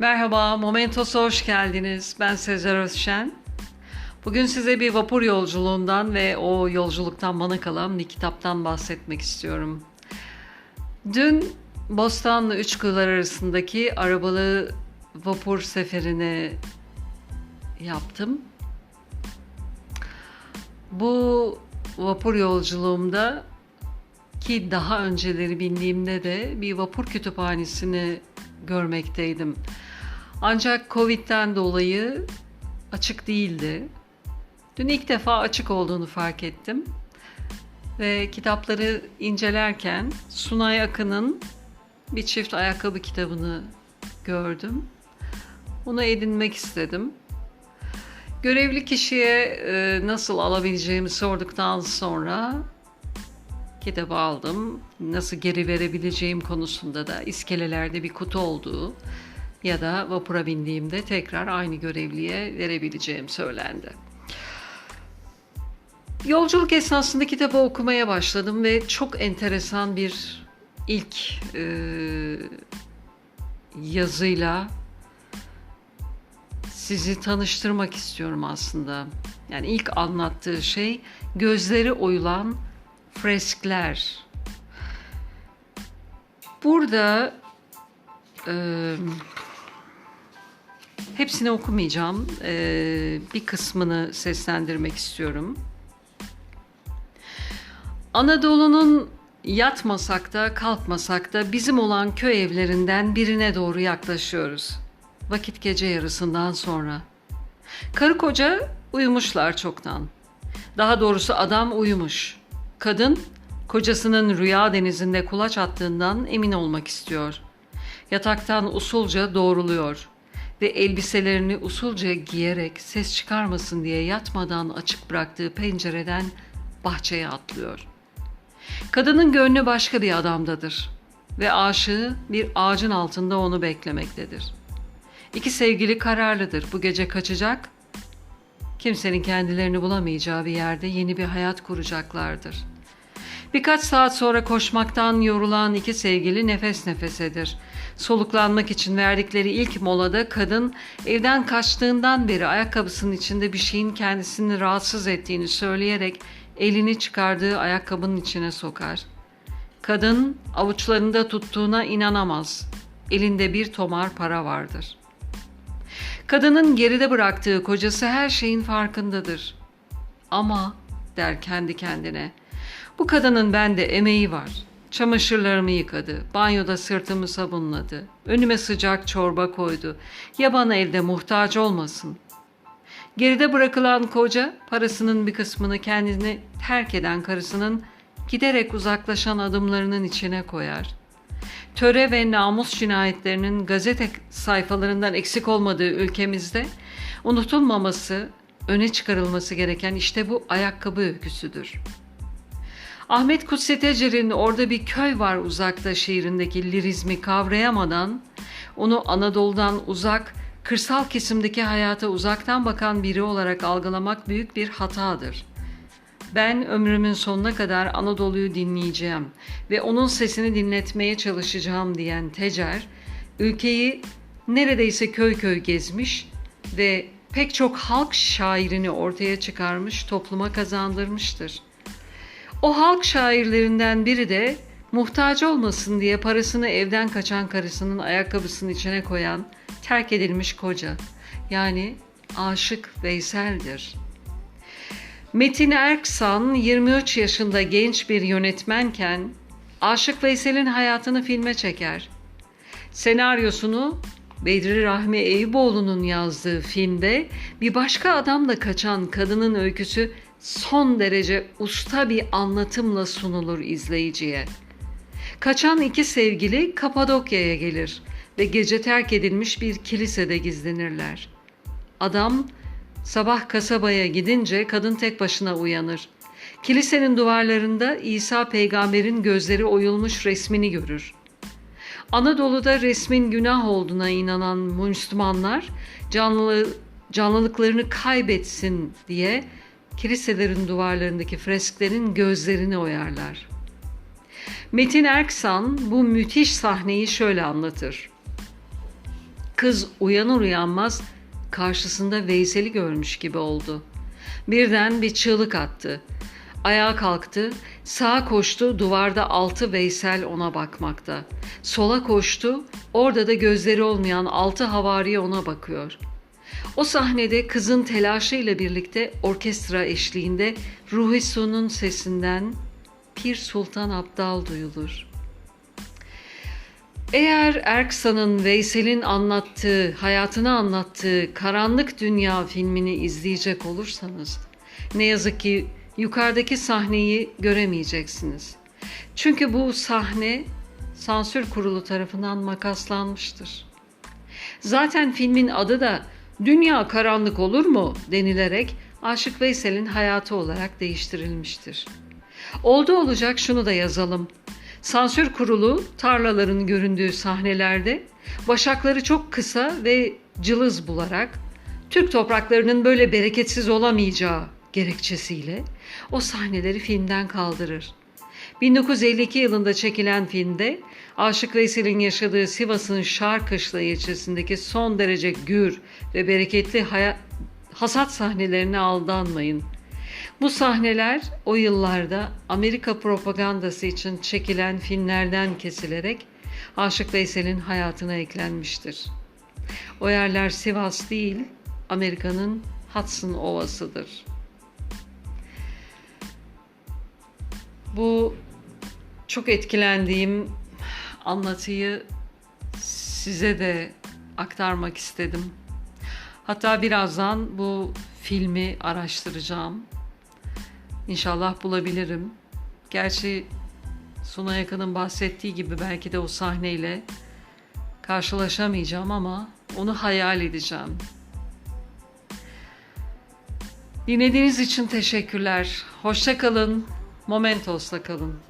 Merhaba, Momentos'a hoş geldiniz. Ben Sezer Özşen. Bugün size bir vapur yolculuğundan ve o yolculuktan bana kalan bir kitaptan bahsetmek istiyorum. Dün Bostanlı Üçkılar arasındaki arabalı vapur seferini yaptım. Bu vapur yolculuğumda ki daha önceleri bindiğimde de bir vapur kütüphanesini görmekteydim. Ancak Covid'den dolayı açık değildi. Dün ilk defa açık olduğunu fark ettim. Ve kitapları incelerken Sunay Akın'ın bir çift ayakkabı kitabını gördüm. Onu edinmek istedim. Görevli kişiye e, nasıl alabileceğimi sorduktan sonra kitabı aldım. Nasıl geri verebileceğim konusunda da iskelelerde bir kutu olduğu ya da vapura bindiğimde tekrar aynı görevliye verebileceğim söylendi. Yolculuk esnasında kitabı okumaya başladım ve çok enteresan bir ilk e, yazıyla sizi tanıştırmak istiyorum aslında. Yani ilk anlattığı şey gözleri oyulan freskler. Burada e, hepsini okumayacağım. E, bir kısmını seslendirmek istiyorum. Anadolu'nun yatmasak da kalkmasak da bizim olan köy evlerinden birine doğru yaklaşıyoruz. Vakit gece yarısından sonra. Karı koca uyumuşlar çoktan. Daha doğrusu adam uyumuş. Kadın kocasının rüya denizinde kulaç attığından emin olmak istiyor. Yataktan usulca doğruluyor ve elbiselerini usulca giyerek ses çıkarmasın diye yatmadan açık bıraktığı pencereden bahçeye atlıyor. Kadının gönlü başka bir adamdadır ve aşığı bir ağacın altında onu beklemektedir. İki sevgili kararlıdır. Bu gece kaçacak, kimsenin kendilerini bulamayacağı bir yerde yeni bir hayat kuracaklardır. Birkaç saat sonra koşmaktan yorulan iki sevgili nefes nefesedir. Soluklanmak için verdikleri ilk molada kadın evden kaçtığından beri ayakkabısının içinde bir şeyin kendisini rahatsız ettiğini söyleyerek elini çıkardığı ayakkabının içine sokar. Kadın avuçlarında tuttuğuna inanamaz. Elinde bir tomar para vardır. Kadının geride bıraktığı kocası her şeyin farkındadır. Ama der kendi kendine. Bu kadının bende emeği var. Çamaşırlarımı yıkadı, banyoda sırtımı sabunladı, önüme sıcak çorba koydu. Ya bana evde muhtaç olmasın. Geride bırakılan koca parasının bir kısmını kendini terk eden karısının giderek uzaklaşan adımlarının içine koyar. Töre ve namus cinayetlerinin gazete sayfalarından eksik olmadığı ülkemizde unutulmaması, öne çıkarılması gereken işte bu ayakkabı öyküsüdür. Ahmet Kutsi Tecer'in orada bir köy var uzakta şiirindeki lirizmi kavrayamadan onu Anadolu'dan uzak, kırsal kesimdeki hayata uzaktan bakan biri olarak algılamak büyük bir hatadır. Ben ömrümün sonuna kadar Anadolu'yu dinleyeceğim ve onun sesini dinletmeye çalışacağım diyen Tecer, ülkeyi neredeyse köy köy gezmiş ve pek çok halk şairini ortaya çıkarmış, topluma kazandırmıştır. O halk şairlerinden biri de muhtaç olmasın diye parasını evden kaçan karısının ayakkabısının içine koyan terk edilmiş koca. Yani Aşık Veysel'dir. Metin Erksan 23 yaşında genç bir yönetmenken Aşık Veysel'in hayatını filme çeker. Senaryosunu Bedri Rahmi Eyüboğlu'nun yazdığı filmde bir başka adamla kaçan kadının öyküsü son derece usta bir anlatımla sunulur izleyiciye. Kaçan iki sevgili Kapadokya'ya gelir ve gece terk edilmiş bir kilisede gizlenirler. Adam sabah kasabaya gidince kadın tek başına uyanır. Kilisenin duvarlarında İsa peygamberin gözleri oyulmuş resmini görür. Anadolu'da resmin günah olduğuna inanan Müslümanlar canlı, canlılıklarını kaybetsin diye kiliselerin duvarlarındaki fresklerin gözlerini oyarlar. Metin Erksan bu müthiş sahneyi şöyle anlatır. Kız uyanır uyanmaz karşısında Veysel'i görmüş gibi oldu. Birden bir çığlık attı. Ayağa kalktı, sağa koştu, duvarda altı Veysel ona bakmakta. Sola koştu, orada da gözleri olmayan altı havari ona bakıyor. O sahnede kızın telaşıyla birlikte orkestra eşliğinde Ruhi sesinden Pir Sultan Abdal duyulur. Eğer Erksan'ın Veysel'in anlattığı, hayatını anlattığı Karanlık Dünya filmini izleyecek olursanız ne yazık ki yukarıdaki sahneyi göremeyeceksiniz. Çünkü bu sahne sansür kurulu tarafından makaslanmıştır. Zaten filmin adı da Dünya Karanlık Olur mu denilerek Aşık Veysel'in hayatı olarak değiştirilmiştir. Oldu olacak şunu da yazalım. Sansür kurulu tarlaların göründüğü sahnelerde başakları çok kısa ve cılız bularak Türk topraklarının böyle bereketsiz olamayacağı gerekçesiyle o sahneleri filmden kaldırır. 1952 yılında çekilen filmde Aşık Veysel'in yaşadığı Sivas'ın Şarkışla ilçesindeki son derece gür ve bereketli hasat sahnelerine aldanmayın. Bu sahneler o yıllarda Amerika propagandası için çekilen filmlerden kesilerek Aşık Veysel'in hayatına eklenmiştir. O yerler Sivas değil, Amerika'nın Hudson Ovası'dır. Bu çok etkilendiğim anlatıyı size de aktarmak istedim. Hatta birazdan bu filmi araştıracağım. İnşallah bulabilirim. Gerçi Suna Yakın'ın bahsettiği gibi belki de o sahneyle karşılaşamayacağım ama onu hayal edeceğim. Dinlediğiniz için teşekkürler. Hoşça kalın. Momentos'la kalın.